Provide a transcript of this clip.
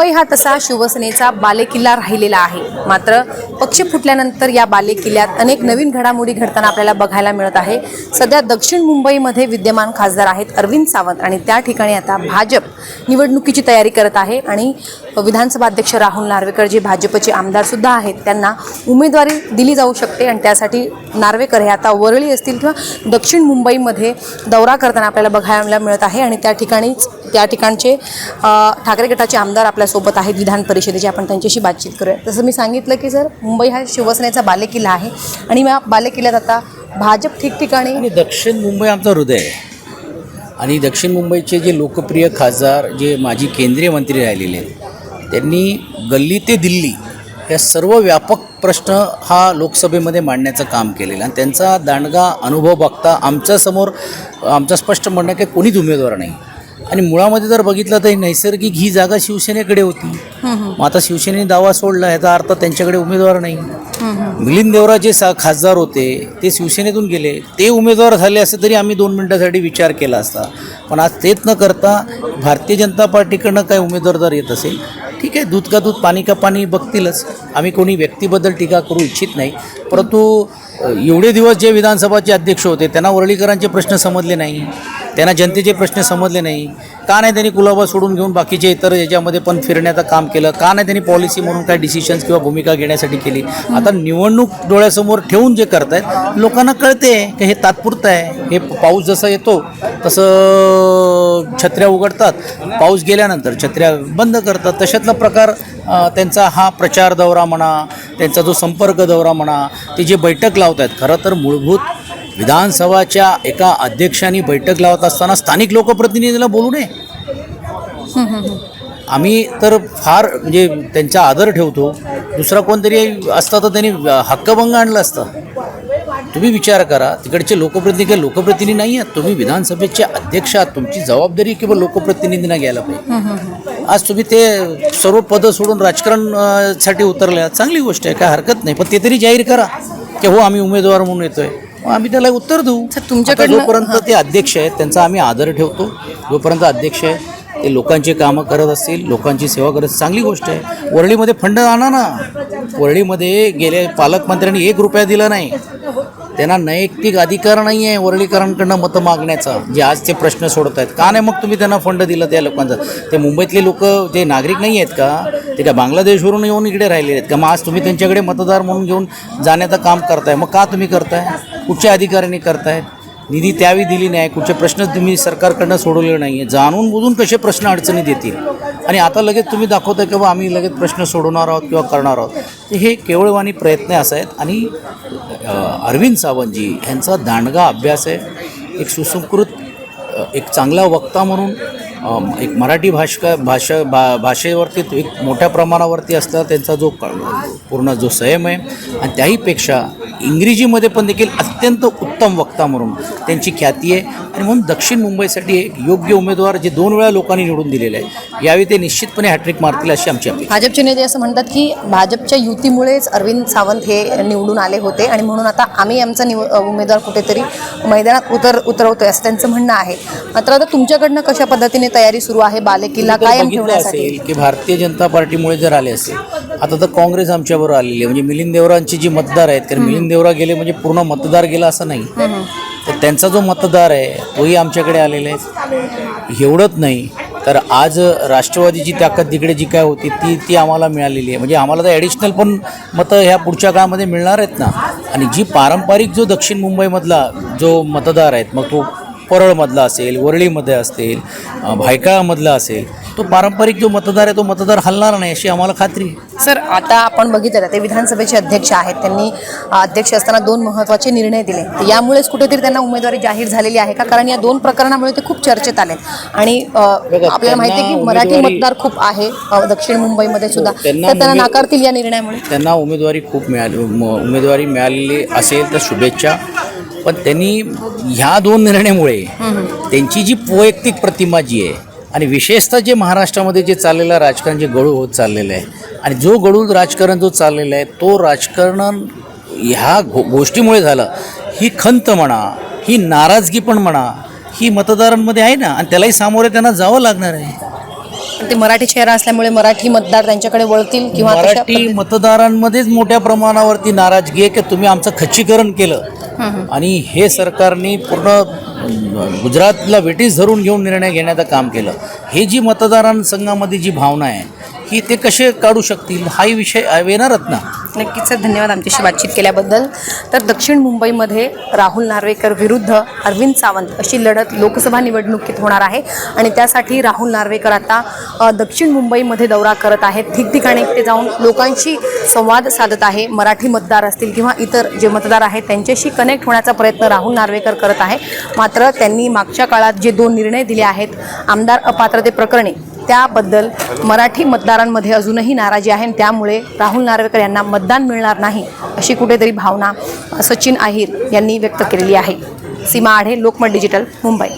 मुंबई हा तसा शिवसेनेचा बालेकिल्ला राहिलेला आहे. मात्र पक्ष फुटल्यानंतर या बालेकिल्ल्यात अनेक नवीन घडामोडी घडताना आपल्याला बघायला मिळत आहे. सध्या दक्षिण मुंबईमध्ये विद्यमान खासदार आहेत अरविंद सावंत आणि त्या ठिकाणी आता भाजप निवडणुकीची तयारी करत आहे आणि विधानसभा अध्यक्ष राहुल नार्वेकर जे भाजपचे आमदारसुद्धा आहेत त्यांना उमेदवारी दिली जाऊ शकते आणि त्यासाठी नार्वेकर हे आता वरळी असतील किंवा दक्षिण मुंबईमध्ये दौरा करताना आपल्याला बघायला मिळत आहे आणि त्या ठिकाणीच त्या ठिकाणचे ठाकरे गटाचे आमदार आपल्यासोबत आहेत विधान परिषदेचे. आपण त्यांच्याशी बातचीत करूया. तसं मी सांगितलं की सर मुंबई हा शिवसेनेचा बालेकिल्ला आहे आणि या बालेकिल्ल्यात आता भाजप ठिकठिकाणी आणि दक्षिण मुंबई आमचं हृदय आहे. आणि दक्षिण मुंबईचे जे लोकप्रिय खासदार जे माजी केंद्रीय मंत्री राहिलेले आहेत त्यांनी गल्ली ते दिल्ली या सर्व व्यापक प्रश्न हा लोकसभेमध्ये मांडण्याचं काम केलेलं आणि त्यांचा दांडगा अनुभव बघता आमच्यासमोर आमचं स्पष्ट म्हणणं की कोणीच उमेदवार नाही. आणि मुळामध्ये जर बघितलं तर नैसर्गिक ही जागा शिवसेनेकडे होती. मग आता शिवसेनेने दावा सोडला याचा अर्थ त्यांच्याकडे उमेदवार नाही. मिलिंद देवरा जे सा खासदार होते ते शिवसेनेतून गेले. ते उमेदवार झाले असते तरी आम्ही दोन मिनटासाठी विचार केला असता. पण आज तेच न करता भारतीय जनता पार्टीकडनं काय उमेदवार जर येत असेल ठीक आहे दूध का दूध पाणी का पाणी बघतीलच. आम्ही कोणी व्यक्तीबद्दल टीका करू इच्छित नाही. परंतु एवढे दिवस जे विधानसभाचे अध्यक्ष होते त्यांना वरळीकरांचे प्रश्न समजले नाही. त्यांना जनतेचे प्रश्न समजले नाही. का नाही त्यांनी कुलाबा सोडून घेऊन बाकीचे इतर याच्यामध्ये पण फिरण्याचं काम केलं? का नाही त्यांनी पॉलिसी म्हणून काय डिसिशन्स किंवा भूमिका घेण्यासाठी केली? आता निवडणूक डोळ्यासमोर ठेवून जे करतायत लोकांना कळते की हे तात्पुरतं आहे. हे पाऊस जसा येतो तसं छत्र्या उघडतात. पाऊस गेल्यानंतर छत्र्या बंद करतात. तशातला प्रकार त्यांचा हा प्रचार दौरा म्हणा त्यांचा जो संपर्क दौरा म्हणा ते जे बैठक लावत आहेत खरं तर मूलभूत विधानसभाच्या एका अध्यक्षांनी बैठक लावत असताना स्थानिक लोकप्रतिनिधीला बोलू नये. आम्ही तर फार म्हणजे त्यांचा आदर ठेवतो. दुसरा कोणतरी असता तर त्यांनी हक्कभंग आणलं असतं. तुम्ही विचार करा तिकडचे लोकप्रतिनिधी काही लोकप्रतिनिधी नाही आहेत? तुम्ही विधानसभेचे अध्यक्ष आहात. तुमची जबाबदारी किंवा लोकप्रतिनिधींना घ्यायला पाहिजे. आज तुम्ही ते सर्व पदं सोडून राजकारणासाठी उतरल्या. चांगली गोष्ट आहे काय हरकत नाही. पण ते तरी जाहीर करा. की हो आम्ही उमेदवार म्हणून येतोय. मग आम्ही त्याला उत्तर देऊ. आता जोपर्यंत ते अध्यक्ष आहेत त्यांचा आम्ही आदर ठेवतो. जोपर्यंत अध्यक्ष आहे ते लोकांची कामं करत असतील लोकांची सेवा करत चांगली गोष्ट आहे. वरळीमध्ये फंड आणा ना. वरळीमध्ये गेले पालकमंत्र्यांनी एक रुपया दिला नाही. त्यांना नैतिक अधिकार नाही आहे वरळीकरांकडनं मतं मागण्याचा जे आज ते प्रश्न सोडत आहेत का नाही मग तुम्ही त्यांना फंड दिला त्या लोकांचा? ते मुंबईतले लोक ते नागरिक नाही आहेत का? ते का बांगलादेशवरून येऊन इकडे राहिलेले आहेत का? मग आज तुम्ही त्यांच्याकडे मतदार म्हणून घेऊन जाण्याचं काम करताय. मग का तुम्ही करताय? कुठच्या अधिकाऱ्यांनी करतायत? निधी त्यावेळी दिली नाही. कुठचे प्रश्न तुम्ही सरकारकडनं सोडवले नाही आहे जाणून बुजून कसे प्रश्न अडचणी देतील आणि आता लगेच तुम्ही दाखवताय की बा आम्ही लगेच प्रश्न सोडवणार आहोत किंवा करणार आहोत. तर हे केवळवाणी प्रयत्न असं आहेत आणि अरविंद सावंतजी यांचा दांडगा अभ्यास आहे. एक सुसंकृत एक चांगला वक्ता म्हणून एक मराठी भाषका भाषा भा भाषेवरती एक मोठ्या प्रमाणावरती असता त्यांचा जो पूर्ण जो संयम आहे आणि त्याहीपेक्षा इंग्रजीमध्ये पण देखील अत्यंत उत्तम वक्ता म्हणून त्यांची ख्याती आहे. आणि म्हणून दक्षिण मुंबईसाठी एक योग्य उमेदवार जे दोन वेळा लोकांनी निवडून दिलेले आहे यावेळी ते निश्चितपणे हॅट्रिक मारतील अशी आमची अपेक्षा भाजपचे नेते असं म्हणतात की भाजपच्या युतीमुळेच अरविंद सावंत हे निवडून आले होते आणि म्हणून आता आम्ही आमचा निव उमेदवार कुठेतरी मैदानात उतर उतरवतोय असं त्यांचं म्हणणं आहे. मात्र आता तुमच्याकडनं कशा पद्धतीने तयारी सुरू आहे बालेकिल्ला कायम ठेवण्यासाठी. असेल की भारतीय जनता पार्टीमुळे जर आले असेल आता तर काँग्रेस आमच्याबरोबर आलेली आहे. म्हणजे मिलिंद देवरांची जी मतदार आहेत कारण मिलिंद देवरा गेले म्हणजे पूर्ण मतदार गेला असं नाही. तर त्यांचा जो मतदार आहे तोही आमच्याकडे आलेला आहे. एवढंच नाही तर आज राष्ट्रवादीची ताकद तिकडे जी काय होती ती ती आम्हाला मिळालेली आहे. म्हणजे आम्हाला तर ॲडिशनल पण मतं ह्या पुढच्या काळामध्ये मिळणार आहेत ना. आणि जी पारंपरिक जो दक्षिण मुंबईमधला जो मतदार आहेत मग तो परळमधला असेल वरळीमध्ये असतील अ, भायखळामधला असेल तो पारंपरिक जो मतदार आहे तो मतदार हलणार नाही अशी आम्हाला खात्री सर आता आपण बघितलं ते विधानसभेचे अध्यक्ष आहेत. त्यांनी अध्यक्ष असताना दोन महत्त्वाचे निर्णय दिले. यामुळेच कुठेतरी त्यांना उमेदवारी जाहीर झालेली आहे का? कारण या दोन प्रकरणामुळे ते खूप चर्चेत आले आणि आपल्याला माहिती आहे की मराठी मतदार खूप आहे दक्षिण मुंबईमध्ये सुद्धा. तर त्यांना नाकारतील या निर्णयामुळे? त्यांना उमेदवारी खूप मिळाली उमेदवारी मिळालेली असेल तर शुभेच्छा. पण त्यांनी ह्या दोन निर्णयामुळे त्यांची जी वैयक्तिक प्रतिमा जी आहे आणि विशेषतः जे महाराष्ट्रामध्ये जे चाललेलं राजकारण जे गळू होत चाललेलं आहे आणि जो गळू राजकारण जो चाललेला आहे तो राजकारण ह्या गो गोष्टीमुळे झालं. ही खंत म्हणा ही नाराजगी पण म्हणा ही मतदारांमध्ये आहे ना आणि त्यालाही सामोरे त्यांना जावं लागणार आहे. ते मराठी चेहरा असल्यामुळे मराठी मतदार त्यांच्याकडे वळतील किंवा तशा मराठी मतदारांमध्येच मोठ्या प्रमाणावरती नाराजगी आहे की तुम्ही आमचं खच्चीकरण केलं. आणि हे सरकारने पूर्ण अं, गुजरातला वेटीस धरून घेऊन निर्णय घेण्याचं काम केलं. हे जी मतदारांसंघामध्ये जी भावना आहे की ते कसे काढू शकतील हाही विषय येणारच ना? नक्कीच सर धन्यवाद आमच्याशी बातचीत केल्याबद्दल. तर दक्षिण मुंबईमध्ये राहुल नार्वेकर विरुद्ध अरविंद सावंत अशी लढत लोकसभा निवडणुकीत होणार आहे. आणि त्यासाठी राहुल नार्वेकर आता दक्षिण मुंबईमध्ये दौरा करत आहेत. ठिकठिकाणी ते जाऊन लोकांशी संवाद साधत आहे. मराठी मतदार असतील किंवा इतर जे मतदार आहेत त्यांच्याशी कनेक्ट होण्याचा प्रयत्न राहुल नार्वेकर करत आहे. मात्र त्यांनी मागच्या काळात जे दोन निर्णय दिले आहेत आमदार अपात्रते प्रकरणी त्याबद्दल मराठी मतदारांमध्ये अजूनही नाराजी आहे आणि त्यामुळे राहुल नार्वेकर यांना मतदान मिळणार नाही अशी कुठेतरी भावना सचिन आहिर यांनी व्यक्त केलेली आहे. सीमा आढे लोकमत डिजिटल मुंबई.